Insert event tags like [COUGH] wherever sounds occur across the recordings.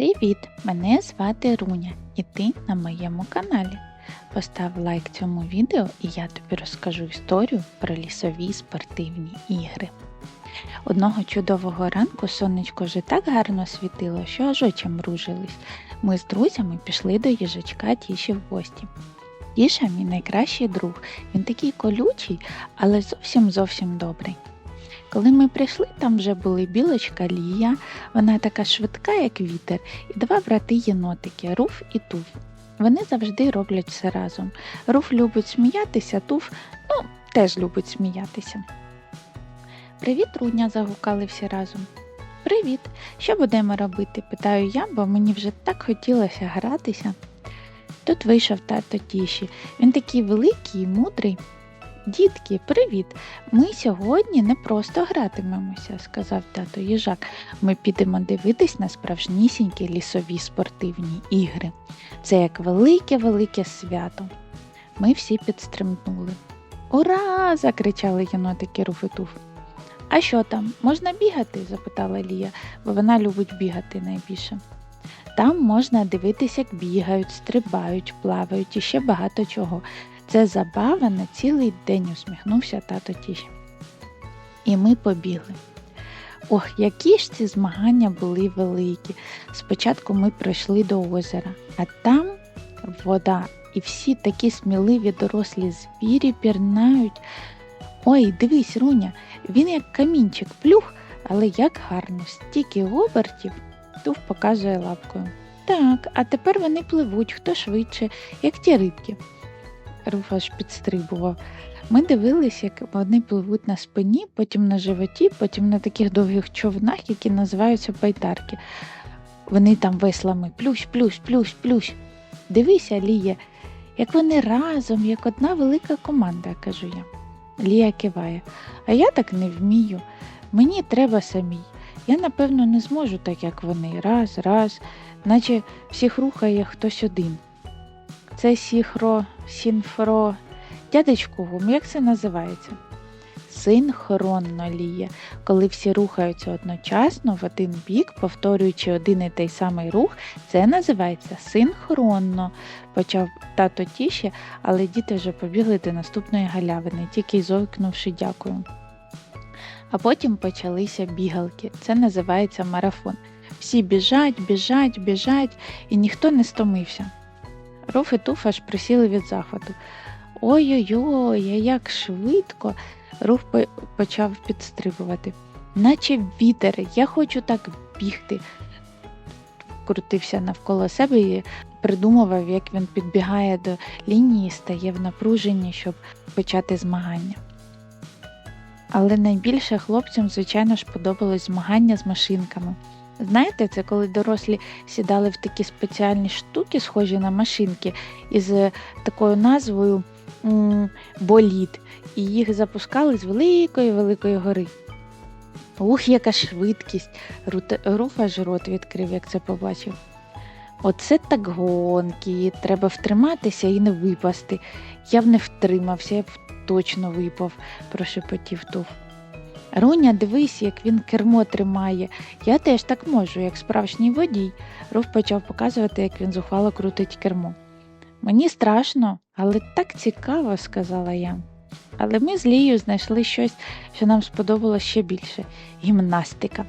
Привіт! Мене звати Руня і ти на моєму каналі. Постав лайк цьому відео і я тобі розкажу історію про лісові спортивні ігри. Одного чудового ранку сонечко вже так гарно світило, що аж очі мружились. Ми з друзями пішли до їжачка Тіші в гості. Тіша мій найкращий друг. Він такий колючий, але зовсім зовсім добрий. Коли ми прийшли, там вже були білочка Лія, вона така швидка, як вітер, і два брати єнотики Руф і Туф. Вони завжди роблять все разом. Руф любить сміятися, Туф ну, теж любить сміятися. Привіт, Руня, загукали всі разом. Привіт! Що будемо робити? питаю я, бо мені вже так хотілося гратися. Тут вийшов тато Тіші. Він такий великий і мудрий. Дітки, привіт! Ми сьогодні не просто гратимемося, сказав тато їжак. Ми підемо дивитись на справжнісінькі лісові спортивні ігри. Це як велике-велике свято. Ми всі підстримнули. Ура! закричали єнотики Руф і Туф. А що там, можна бігати? запитала Лія, бо вона любить бігати найбільше. Там можна дивитися, як бігають, стрибають, плавають і ще багато чого. Це забава на цілий день, усміхнувся тато Тіш. І ми побігли. Ох, які ж ці змагання були великі. Спочатку ми прийшли до озера, а там вода, і всі такі сміливі дорослі звірі пірнають. Ой, дивись, Руня, він як камінчик плюх, але як гарно, стільки обертів, тув показує лапкою. Так, а тепер вони пливуть хто швидше, як ті рибки. Руф аж підстрибував. Ми дивилися, як вони пливуть на спині, потім на животі, потім на таких довгих човнах, які називаються байдарки. Вони там веслами плющ, плющ, плющ, плющ. Дивися, Лія, як вони разом, як одна велика команда, кажу я. Лія киває, а я так не вмію. Мені треба самій. Я, напевно, не зможу так, як вони, раз, раз, наче всіх рухає хтось один. Це сіхро, сінфро. Дядечку Гум, як це називається? Синхронно ліє, коли всі рухаються одночасно в один бік, повторюючи один і той самий рух, це називається синхронно, почав тато тіші, але діти вже побігли до наступної галявини, тільки й зойкнувши дякую. А потім почалися бігалки. Це називається марафон. Всі біжать, біжать, біжать, і ніхто не стомився. Руф і Туф аж присіли від захвату. Ой-ой-ой, як швидко. Руф почав підстрибувати. Наче вітер, я хочу так бігти. Крутився навколо себе і придумував, як він підбігає до лінії, стає в напруженні, щоб почати змагання. Але найбільше хлопцям, звичайно ж, подобалось змагання з машинками. Знаєте, це коли дорослі сідали в такі спеціальні штуки, схожі на машинки, із такою назвою боліт, і їх запускали з великої великої гори. Ух, яка швидкість! Руф аж рот відкрив, як це побачив. Оце так гонки, треба втриматися і не випасти. Я б не втримався, я б точно випав, прошепотів Туф. Руня, дивись, як він кермо тримає. Я теж так можу, як справжній водій. Руф почав показувати, як він зухвало крутить кермо. Мені страшно, але так цікаво, сказала я. Але ми з Лією знайшли щось, що нам сподобалося ще більше гімнастика.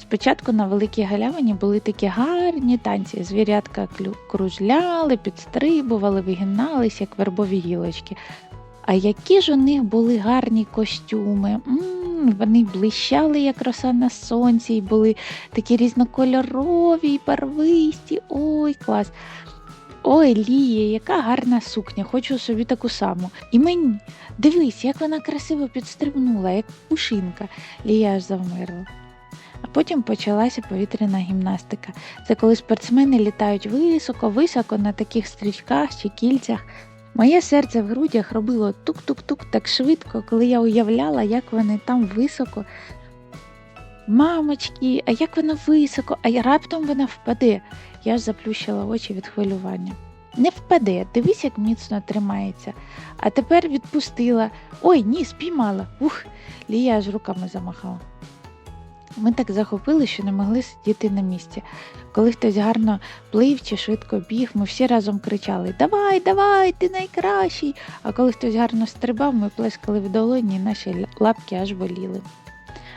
Спочатку на великій галявині були такі гарні танці. Звірятка кружляли, підстрибували, вигиналися, як вербові гілочки. А які ж у них були гарні костюми. М-м, Вони блищали, як роса на сонці, і були такі різнокольорові і барвисті. Ой, клас! Ой, Лія, яка гарна сукня, хочу собі таку саму. І мені дивись, як вона красиво підстрибнула, як пушинка. Лія аж завмерла. А потім почалася повітряна гімнастика. Це коли спортсмени літають високо-високо на таких стрічках чи кільцях. Моє серце в грудях робило тук-тук-тук так швидко, коли я уявляла, як вони там високо. Мамочки, а як вона високо, а раптом вона впаде. Я ж заплющила очі від хвилювання. Не впаде, дивись, як міцно тримається. А тепер відпустила. Ой, ні, спіймала. Ух, Лія аж руками замахала. Ми так захопили, що не могли сидіти на місці. Коли хтось гарно плив чи швидко біг, ми всі разом кричали Давай, давай, ти найкращий. А коли хтось гарно стрибав, ми плескали в долоні, і наші лапки аж боліли.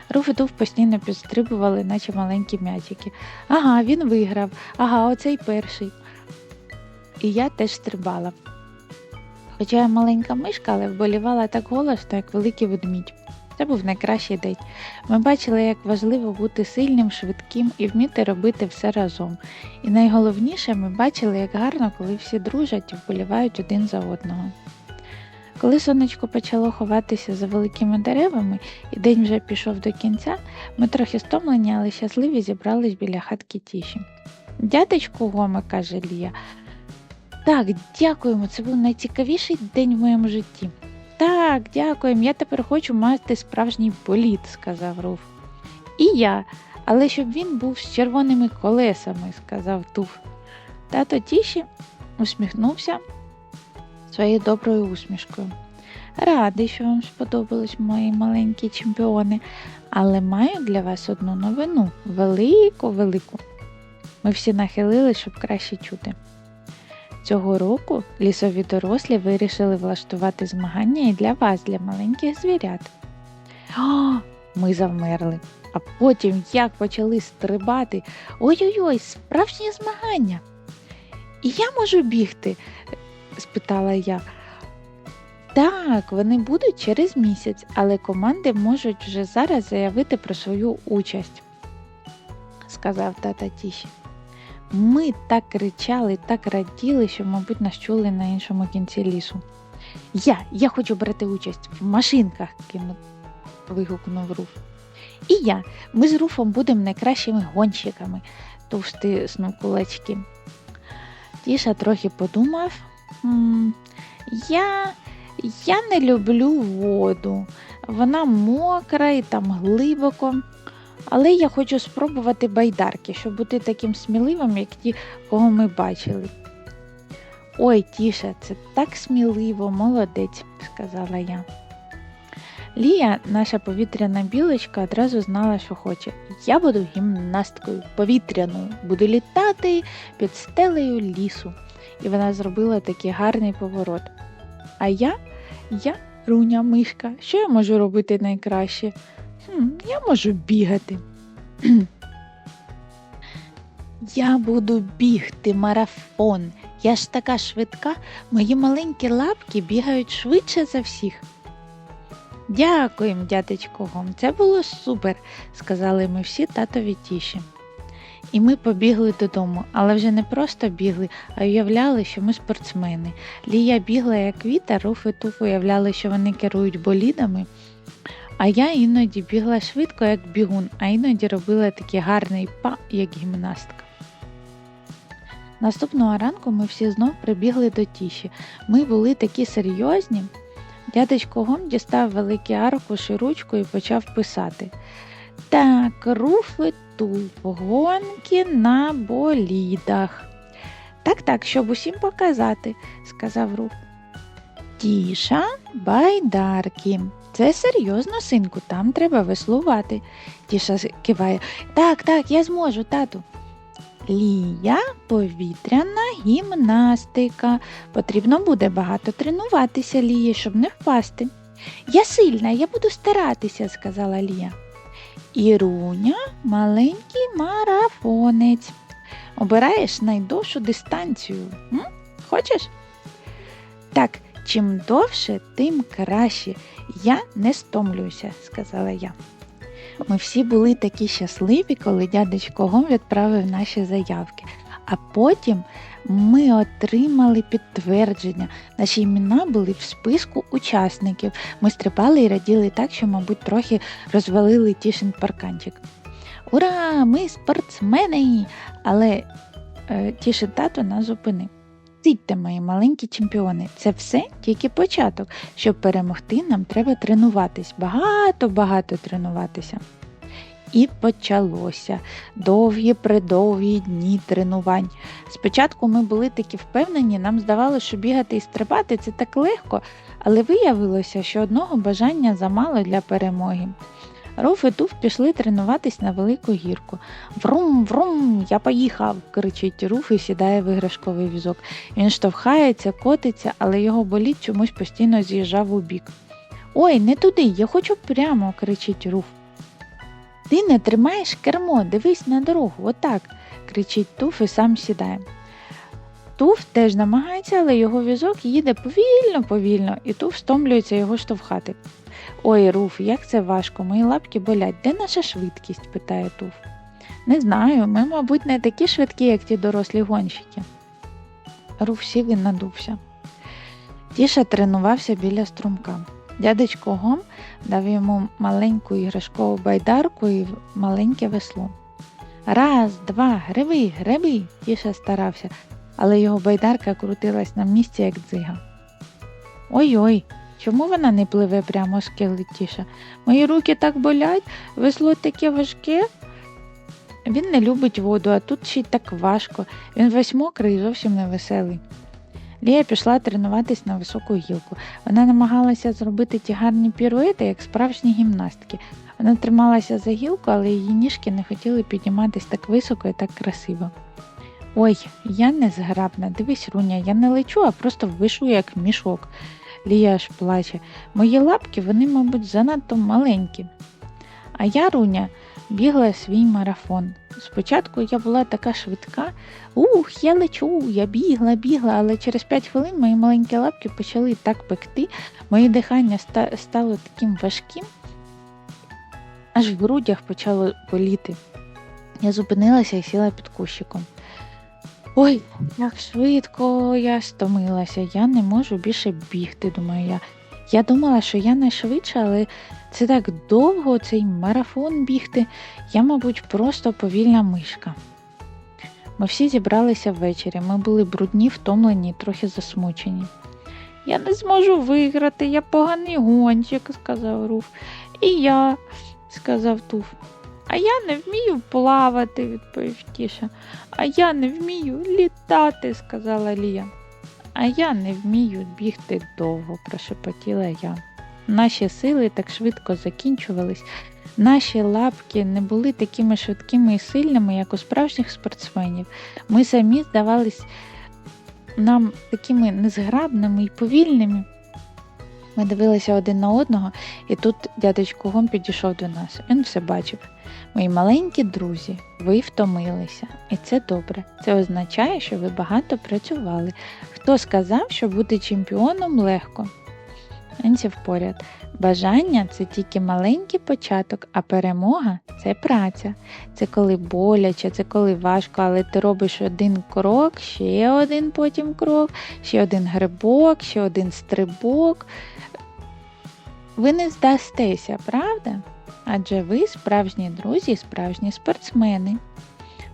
Руф і Туф постійно підстрибували, наче маленькі м'ячики. Ага, він виграв, ага, оцей перший. І я теж стрибала. Хоча я маленька мишка, але вболівала так голосно, як великий ведмідь. Це був найкращий день. Ми бачили, як важливо бути сильним, швидким і вміти робити все разом. І найголовніше, ми бачили, як гарно, коли всі дружать і вболівають один за одного. Коли сонечко почало ховатися за великими деревами, і день вже пішов до кінця, ми трохи стомлені, але щасливі зібрались біля хатки тіші. Дядечку Гоме, каже Лія. Так, дякуємо, це був найцікавіший день в моєму житті. Так, дякуємо. Я тепер хочу мати справжній боліт, сказав Руф. І я, але щоб він був з червоними колесами, сказав Туф. Тато тіші усміхнувся своєю доброю усмішкою. Радий, що вам сподобались мої маленькі чемпіони, але маю для вас одну новину велику, велику. Ми всі нахилили, щоб краще чути. Цього року лісові дорослі вирішили влаштувати змагання і для вас, для маленьких звірят. О, ми завмерли, а потім як почали стрибати. Ой-ой-ой, справжні змагання. І я можу бігти? спитала я. Так, вони будуть через місяць, але команди можуть вже зараз заявити про свою участь, сказав тата Тіші. Ми так кричали, так раділи, що, мабуть, нас чули на іншому кінці лісу. Я, я хочу брати участь в машинках, вигукнув Руф. І я, ми з Руфом будемо найкращими гонщиками, товсти снув кулачки. Тіша трохи подумав. «М, Я, я не люблю воду. Вона мокра і там глибоко. Але я хочу спробувати байдарки, щоб бути таким сміливим, як ті, кого ми бачили. Ой, Тіша, це так сміливо, молодець, сказала я. Лія, наша повітряна білочка, одразу знала, що хоче. Я буду гімнасткою повітряною, буду літати під стелею лісу. І вона зробила такий гарний поворот. А я, я руня мишка. Що я можу робити найкраще? Хм, я можу бігати. [CLEARS THROAT] Я буду бігти марафон. Я ж така швидка, мої маленькі лапки бігають швидше за всіх. Дякуємо, дядечко Гом, це було супер, сказали ми всі татові тіші. І ми побігли додому, але вже не просто бігли, а уявляли, що ми спортсмени. Лія бігла як вітер, Руф і Туф уявляли, що вони керують болідами. А я іноді бігла швидко, як бігун, а іноді робила такий гарний па, як гімнастка. Наступного ранку ми всі знов прибігли до тіші. Ми були такі серйозні. Дядечко Гом дістав великий аркуш і ручку і почав писати. Так, руфи туп, гонки на болідах. Так, так, щоб усім показати, сказав Руф. Тіша, байдарки. Це серйозно, синку, там треба веслувати. Тіша киває. Так, так, я зможу, тату. Лія повітряна гімнастика. Потрібно буде багато тренуватися, Лії, щоб не впасти. Я сильна, я буду старатися, сказала Лія. Іруня маленький марафонець. Обираєш найдовшу дистанцію. М? Хочеш? Так, чим довше, тим краще. Я не стомлююся, сказала я. Ми всі були такі щасливі, коли дядечко Гом відправив наші заявки. А потім ми отримали підтвердження. Наші імена були в списку учасників. Ми стрибали і раділи так, що, мабуть, трохи розвалили тішин парканчик. Ура! Ми спортсмени! Але е, тішин тато нас зупинив. Сидьте, мої маленькі чемпіони, це все тільки початок. Щоб перемогти, нам треба тренуватись, багато-багато тренуватися. І почалося довгі придовгі дні тренувань. Спочатку ми були такі впевнені, нам здавалося, що бігати і стрибати це так легко, але виявилося, що одного бажання замало для перемоги. Руф і Туф пішли тренуватись на велику гірку. Врум, врум, я поїхав, кричить Руф і сідає в іграшковий візок. Він штовхається, котиться, але його боліт чомусь постійно з'їжджав у бік. Ой, не туди, я хочу прямо, кричить Руф. Ти не тримаєш кермо, дивись на дорогу, отак, кричить Туф і сам сідає. Туф теж намагається, але його візок їде повільно, повільно, і Туф стомлюється його штовхати. Ой, Руф, як це важко, мої лапки болять. Де наша швидкість? питає Туф. Не знаю, ми, мабуть, не такі швидкі, як ті дорослі гонщики. Руф сів і надувся. Тіша тренувався біля струмка. Дядечко Гом дав йому маленьку іграшкову байдарку і маленьке весло. Раз, два, гриби, гриби, Тіша старався, але його байдарка крутилась на місці, як дзига. Ой-ой, чому вона не пливе прямо скелить Тіша? Мої руки так болять, весло таке важке. Він не любить воду, а тут ще й так важко. Він весь мокрий і зовсім не веселий. Лія пішла тренуватись на високу гілку. Вона намагалася зробити ті гарні піруети, як справжні гімнастки. Вона трималася за гілку, але її ніжки не хотіли підніматись так високо і так красиво. Ой, я не зграбна, дивись, Руня, я не лечу, а просто вишу як мішок. Лія аж плаче. Мої лапки, вони, мабуть, занадто маленькі. А я, Руня, бігла свій марафон. Спочатку я була така швидка. Ух, я лечу, я бігла, бігла, але через 5 хвилин мої маленькі лапки почали так пекти, моє дихання ста- стало таким важким, аж в грудях почало боліти. Я зупинилася і сіла під кущиком. Ой, як швидко я стомилася, я не можу більше бігти, думаю я. Я думала, що я найшвидша, але це так довго цей марафон бігти. Я, мабуть, просто повільна мишка. Ми всі зібралися ввечері. Ми були брудні, втомлені трохи засмучені. Я не зможу виграти, я поганий гонщик, сказав Руф. І я, сказав Туф. А я не вмію плавати, відповів Тіша. А я не вмію літати, сказала Лія. А я не вмію бігти довго, прошепотіла я. Наші сили так швидко закінчувались, наші лапки не були такими швидкими і сильними, як у справжніх спортсменів. Ми самі здавались нам такими незграбними і повільними. Ми дивилися один на одного, і тут дядечко Гом підійшов до нас. Він все бачив. Мої маленькі друзі, ви втомилися, і це добре. Це означає, що ви багато працювали. Хто сказав, що бути чемпіоном легко? Енсів поряд. Бажання це тільки маленький початок, а перемога це праця. Це коли боляче, це коли важко, але ти робиш один крок, ще один потім крок, ще один грибок, ще один стрибок. Ви не здастеся, правда? Адже ви справжні друзі, справжні спортсмени.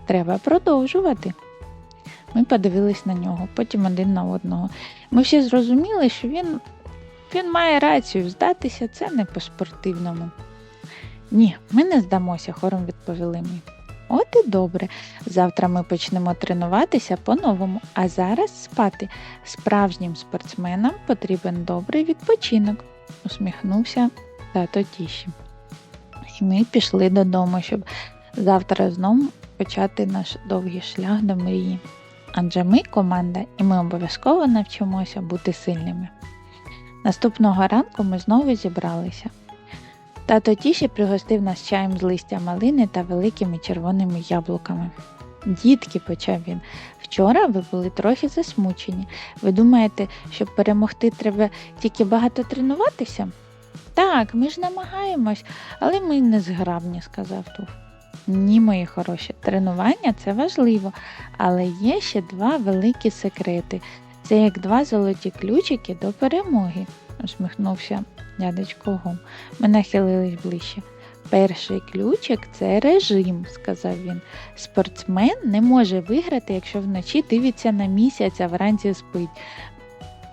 Треба продовжувати. Ми подивились на нього, потім один на одного. Ми всі зрозуміли, що він, він має рацію, здатися це не по-спортивному. Ні, ми не здамося, хором відповіли ми. От і добре. Завтра ми почнемо тренуватися по-новому, а зараз спати. Справжнім спортсменам потрібен добрий відпочинок, усміхнувся тато Тіші. І ми пішли додому, щоб завтра знову почати наш довгий шлях до мрії. Адже ми команда, і ми обов'язково навчимося бути сильними. Наступного ранку ми знову зібралися. Тато Тіші пригостив нас чаєм з листя малини та великими червоними яблуками. Дітки, почав він, вчора ви були трохи засмучені. Ви думаєте, щоб перемогти, треба тільки багато тренуватися? Так, ми ж намагаємось, але ми не зграбні, сказав Туф. Ні, мої хороші, тренування це важливо, але є ще два великі секрети. Це як два золоті ключики до перемоги, усміхнувся дядечко Гом. Ми нахилились ближче. Перший ключик це режим, сказав він. Спортсмен не може виграти, якщо вночі дивиться на місяць, а вранці спить.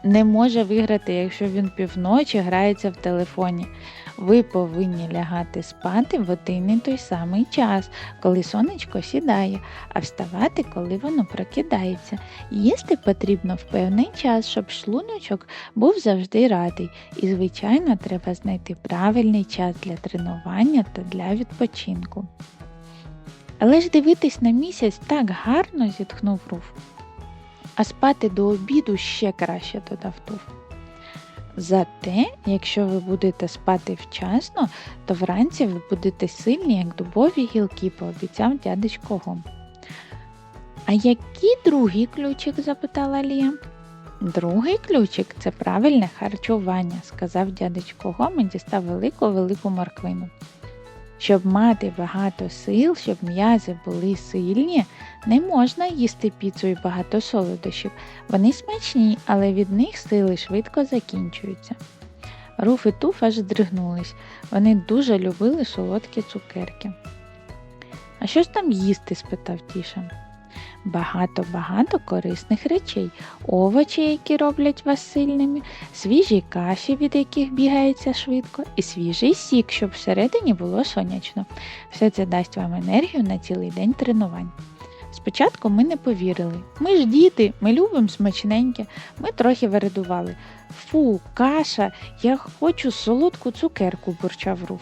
Не може виграти, якщо він півночі грається в телефоні. ви повинні лягати спати в один і той самий час, коли сонечко сідає, а вставати, коли воно прокидається. Їсти потрібно в певний час, щоб шлуночок був завжди радий. І, звичайно, треба знайти правильний час для тренування та для відпочинку. Але ж дивитись на місяць так гарно зітхнув Руф. А спати до обіду ще краще додав Туф. Зате, якщо ви будете спати вчасно, то вранці ви будете сильні, як дубові гілки, пообіцяв дядечко Гом. А який другий ключик? запитала Лія. Другий ключик це правильне харчування, сказав дядечко Гом і дістав велику велику морквину. Щоб мати багато сил, щоб м'язи були сильні, не можна їсти піцу і багато солодощів. Вони смачні, але від них сили швидко закінчуються. Руф і Туф аж здригнулись. Вони дуже любили солодкі цукерки. А що ж там їсти? спитав Тіша. Багато-багато корисних речей, овочі, які роблять вас сильними, свіжі каші, від яких бігається швидко, і свіжий сік, щоб всередині було сонячно. Все це дасть вам енергію на цілий день тренувань. Спочатку ми не повірили. Ми ж діти, ми любимо смачненьке, ми трохи вирадували. Фу, каша, я хочу солодку цукерку, бурчав Руф.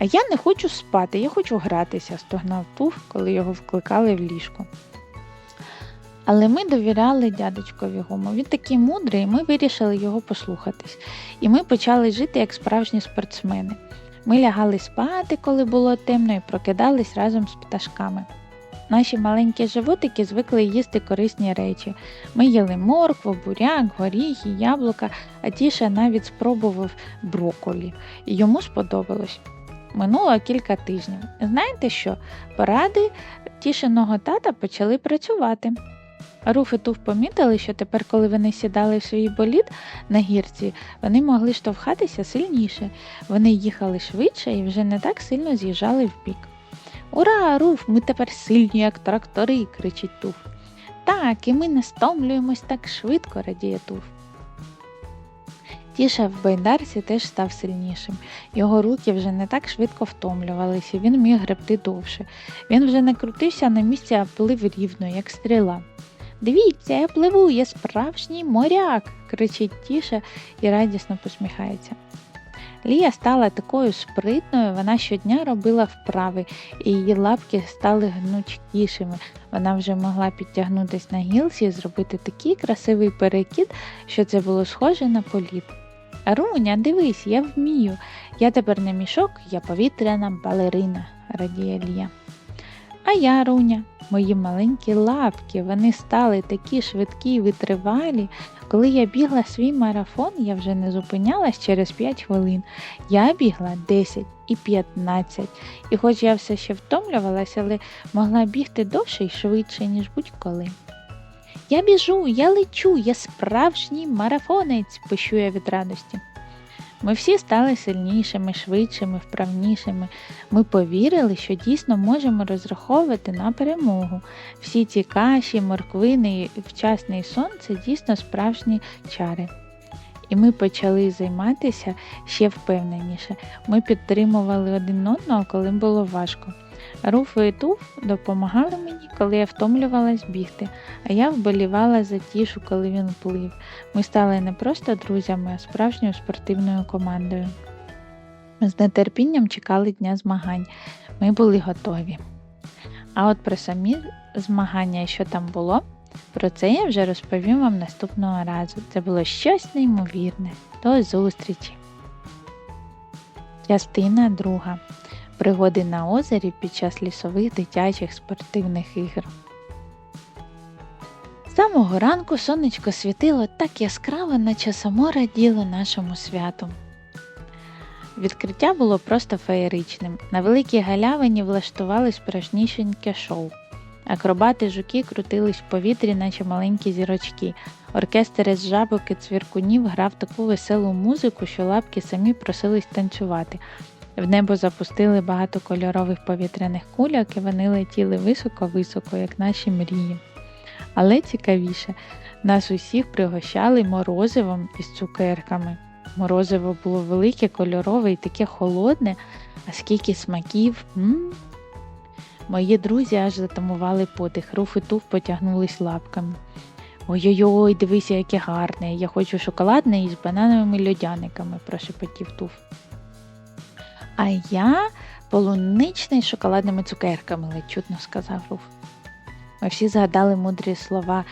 А я не хочу спати, я хочу гратися, стогнав Туф, коли його вкликали в ліжко. Але ми довіряли дядечкові Гому. Він такий мудрий, ми вирішили його послухатись. І ми почали жити як справжні спортсмени. Ми лягали спати, коли було темно, і прокидались разом з пташками. Наші маленькі животики звикли їсти корисні речі. Ми їли моркву, буряк, горіхи, яблука, а тіше навіть спробував брокколі. Йому сподобалось. Минуло кілька тижнів. Знаєте що? Поради тішеного тата почали працювати. Руф і Туф помітили, що тепер, коли вони сідали в свій боліт на гірці, вони могли штовхатися сильніше. Вони їхали швидше і вже не так сильно з'їжджали вбік. Ура, Руф! Ми тепер сильні, як трактори, кричить Туф. Так, і ми не стомлюємось так швидко, радіє Туф. Тіша в байдарці теж став сильнішим. Його руки вже не так швидко втомлювалися, він міг гребти довше. Він вже не крутився на місці, а плив рівно, як стріла. Дивіться, я пливу, я справжній моряк, кричить Тіша і радісно посміхається. Лія стала такою спритною, вона щодня робила вправи, і її лапки стали гнучкішими. Вона вже могла підтягнутися на гілці і зробити такий красивий перекид, що це було схоже на політ. Руня, дивись, я вмію. Я тепер не мішок, я повітряна балерина, радіє Лія. А я, Руня, мої маленькі лапки, вони стали такі швидкі й витривалі. Коли я бігла свій марафон, я вже не зупинялась через 5 хвилин. Я бігла 10 і 15. І хоч я все ще втомлювалася, але могла бігти довше й швидше, ніж будь-коли. Я біжу, я лечу, я справжній марафонець, пищу я від радості. Ми всі стали сильнішими, швидшими, вправнішими. Ми повірили, що дійсно можемо розраховувати на перемогу. Всі ці каші, морквини і вчасний сон це дійсно справжні чари. І ми почали займатися ще впевненіше. Ми підтримували один одного, коли було важко. Руф і Туф допомагали мені, коли я втомлювалась бігти, а я вболівала за тішу, коли він плив. Ми стали не просто друзями, а справжньою спортивною командою. З нетерпінням чекали дня змагань. Ми були готові. А от про самі змагання що там було, про це я вже розповім вам наступного разу. Це було щось неймовірне. До зустрічі! Частина друга. Пригоди на озері під час лісових дитячих спортивних ігор. З самого ранку сонечко світило так яскраво, наче само раділо нашому святу. Відкриття було просто феєричним. На великій галявині влаштували справжнішеньке шоу. Акробати жуки крутились в повітрі, наче маленькі зірочки. Оркестр із жабок і цвіркунів грав таку веселу музику, що лапки самі просились танцювати. В небо запустили багато кольорових повітряних кульок і вони летіли високо-високо, як наші мрії. Але цікавіше, нас усіх пригощали морозивом із цукерками. Морозиво було велике, кольорове і таке холодне, а скільки смаків. М? Мої друзі аж затамували подих, руф і туф потягнулись лапками. Ой-ой-ой, дивися, яке гарне. Я хочу шоколадне із банановими льодяниками, прошепотів туф. А я полуничний з шоколадними цукерками, ледь чутно сказав Руф. Ми всі згадали мудрі слова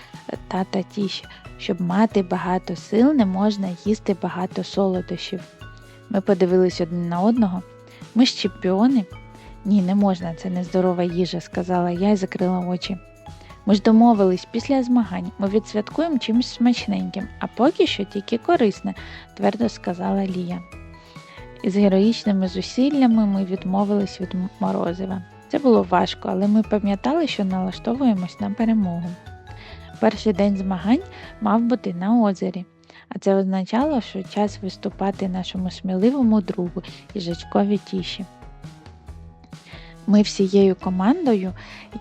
тата Тіші, щоб мати багато сил, не можна їсти багато солодощів. Ми подивились один на одного. Ми ж чемпіони. Ні, не можна, це нездорова їжа, сказала я і закрила очі. Ми ж домовились після змагань. Ми відсвяткуємо чимось смачненьким, а поки що тільки корисне, твердо сказала Лія. Із героїчними зусиллями ми відмовились від морозива. Це було важко, але ми пам'ятали, що налаштовуємось на перемогу. Перший день змагань мав бути на озері, а це означало, що час виступати нашому сміливому другу їжачкові тіші. Ми всією командою,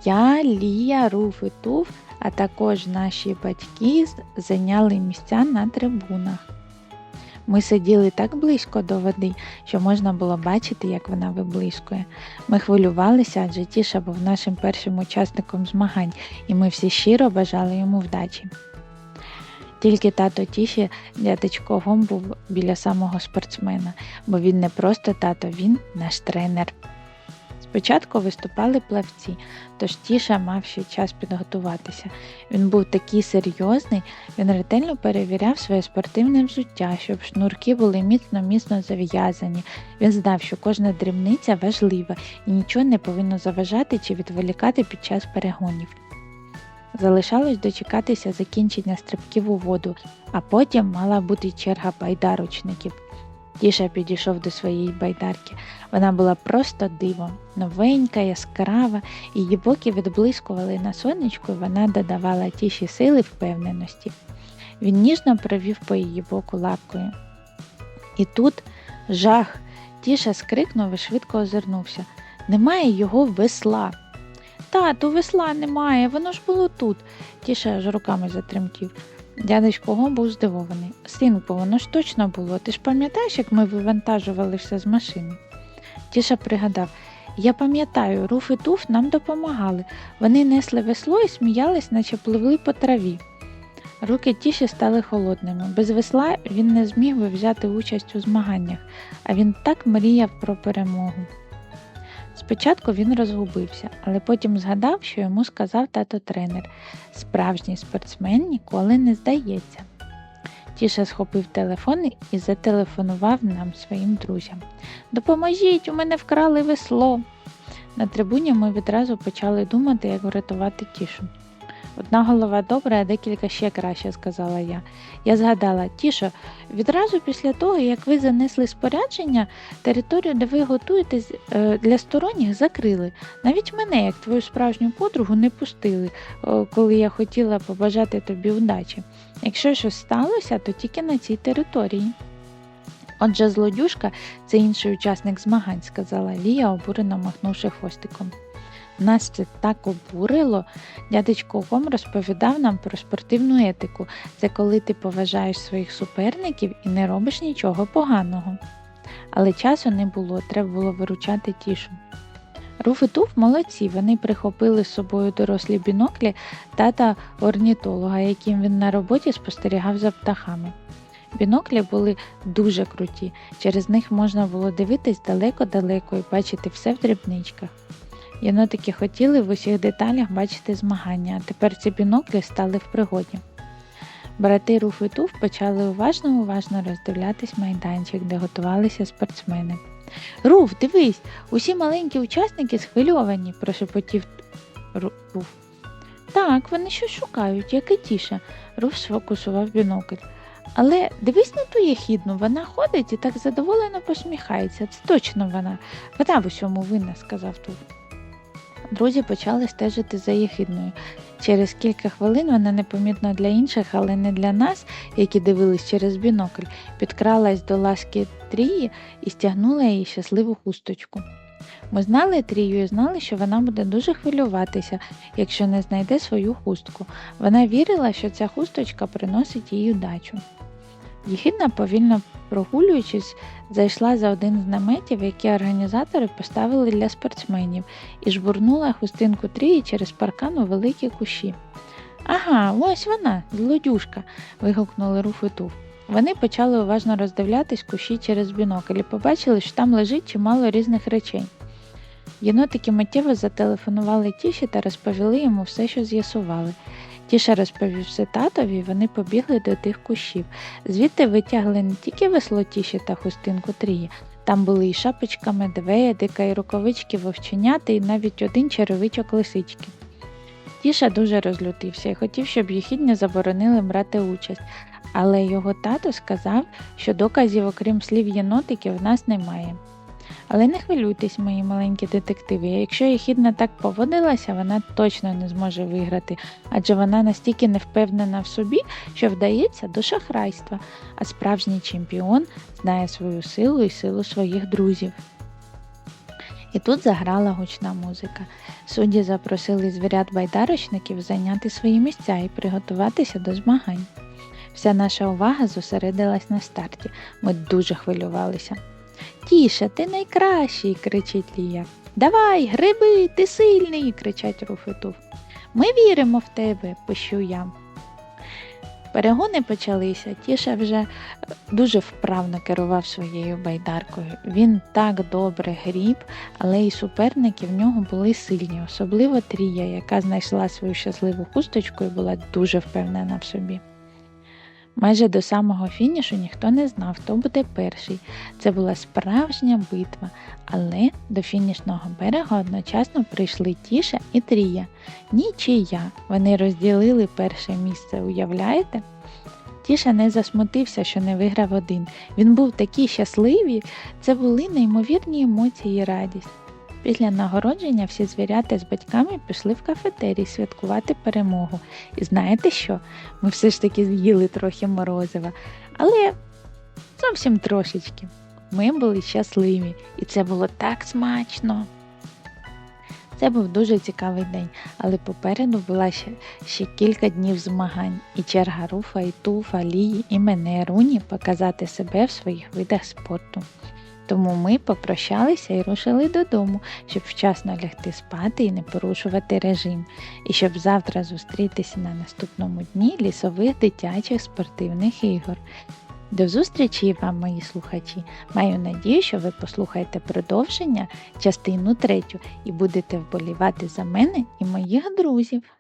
я, Лія, Руф і Туф, а також наші батьки зайняли місця на трибунах. Ми сиділи так близько до води, що можна було бачити, як вона виблискує. Ми хвилювалися, адже Тіша був нашим першим учасником змагань, і ми всі щиро бажали йому вдачі. Тільки тато Тіші дядечко Гом був біля самого спортсмена, бо він не просто тато, він наш тренер. Спочатку виступали плавці, тож Тіша мав ще час підготуватися. Він був такий серйозний, він ретельно перевіряв своє спортивне взуття, щоб шнурки були міцно-міцно зав'язані. Він знав, що кожна дрібниця важлива і нічого не повинно заважати чи відволікати під час перегонів. Залишалось дочекатися закінчення стрибків у воду, а потім мала бути черга байдарочників. Тіша підійшов до своєї байдарки. Вона була просто дивом, новенька, яскрава, її боки відблискували на сонечку, і вона додавала тіші сили впевненості. Він ніжно провів по її боку лапкою. І тут жах. Тіша скрикнув і швидко озирнувся. Немає його весла. Тату, весла немає, воно ж було тут. Тіша аж руками затремтів. Дядечко Гом був здивований. Синку, воно ж точно було. Ти ж пам'ятаєш, як ми вивантажували все з машини? Тіша пригадав я пам'ятаю, руф і туф нам допомагали. Вони несли весло і сміялись, наче пливли по траві. Руки тіші стали холодними. Без весла він не зміг би взяти участь у змаганнях, а він так мріяв про перемогу. Спочатку він розгубився, але потім згадав, що йому сказав тато тренер справжній спортсмен ніколи не здається. Тіша схопив телефон і зателефонував нам своїм друзям. Допоможіть, у мене вкрали весло. На трибуні ми відразу почали думати, як врятувати тішу. Одна голова добра, а декілька ще краще, сказала я. Я згадала, Тішо, відразу після того, як ви занесли спорядження, територію, де ви готуєтесь е, для сторонніх, закрили. Навіть мене, як твою справжню подругу, не пустили, коли я хотіла побажати тобі удачі. Якщо щось сталося, то тільки на цій території. Отже, злодюшка це інший учасник змагань, сказала Лія, обурено махнувши хвостиком. Нас це так обурило. Дядечко Гом розповідав нам про спортивну етику. Це коли ти поважаєш своїх суперників і не робиш нічого поганого. Але часу не було, треба було виручати тішу. Руф і Туф молодці, вони прихопили з собою дорослі біноклі тата орнітолога, яким він на роботі спостерігав за птахами. Біноклі були дуже круті, через них можна було дивитись далеко-далеко і бачити все в дрібничках. Єнотики хотіли в усіх деталях бачити змагання, а тепер ці біноклі стали в пригоді. Брати Руф і Туф почали уважно-уважно роздивлятись майданчик, де готувалися спортсмени. Руф, дивись, усі маленькі учасники схвильовані, прошепотів Руф. Так, вони щось шукають, як і тіша, Руф сфокусував бінокль. Але дивись на ту єхідну, вона ходить і так задоволено посміхається. Це точно вона. Вона в усьому винна, сказав Туф. Друзі почали стежити за єхидною. Через кілька хвилин вона непомітно для інших, але не для нас, які дивились через бінокль, підкралась до ласки трії і стягнула її щасливу хусточку. Ми знали Трію і знали, що вона буде дуже хвилюватися, якщо не знайде свою хустку. Вона вірила, що ця хусточка приносить їй удачу. Єхидна, повільно прогулюючись, зайшла за один з наметів, які організатори поставили для спортсменів, і жбурнула хустинку трії через паркан у великі кущі. Ага, ось вона, злодюшка. вигукнули Руф і Туф. Вони почали уважно роздивлятись кущі через бінокль і побачили, що там лежить чимало різних речей. Єнотики миттєво зателефонували тіші та розповіли йому все, що з'ясували. Тіша розповів все татові, вони побігли до тих кущів. Звідти витягли не тільки весло тіші та хустинку трії, там були і шапочка медведика, і рукавички вовченяти, і навіть один черевичок лисички. Тіша дуже розлютився і хотів, щоб їхідні заборонили брати участь, але його тато сказав, що доказів, окрім слів єнотиків, в нас немає. Але не хвилюйтесь, мої маленькі детективи. Якщо Єхідна так поводилася, вона точно не зможе виграти, адже вона настільки не впевнена в собі, що вдається до шахрайства, а справжній чемпіон знає свою силу і силу своїх друзів. І тут заграла гучна музика. Судді запросили звірят байдарочників зайняти свої місця і приготуватися до змагань. Вся наша увага зосередилась на старті. Ми дуже хвилювалися. Тіша, ти найкращий, кричить Лія. Давай, гриби, ти сильний, кричать Руф. Ми віримо в тебе, пищу я. Перегони почалися. Тіша вже е, дуже вправно керував своєю байдаркою. Він так добре гріб, але і суперники в нього були сильні, особливо Трія, яка знайшла свою щасливу хусточку і була дуже впевнена в собі. Майже до самого фінішу ніхто не знав, хто буде перший. Це була справжня битва, але до фінішного берега одночасно прийшли Тіша і Трія. Нічия. Вони розділили перше місце, уявляєте? Тіша не засмутився, що не виграв один. Він був такий щасливий, це були неймовірні емоції і радість. Після нагородження всі звірята з батьками пішли в кафетерій святкувати перемогу. І знаєте що? Ми все ж таки з'їли трохи морозива, але зовсім трошечки. Ми були щасливі, і це було так смачно. Це був дуже цікавий день, але попереду була ще, ще кілька днів змагань, і черга Руфа, і Туфа, Лії, і мене Руні показати себе в своїх видах спорту. Тому ми попрощалися і рушили додому, щоб вчасно лягти спати і не порушувати режим, і щоб завтра зустрітися на наступному дні лісових дитячих спортивних ігор. До зустрічі вам, мої слухачі! Маю надію, що ви послухаєте продовження частину третю і будете вболівати за мене і моїх друзів.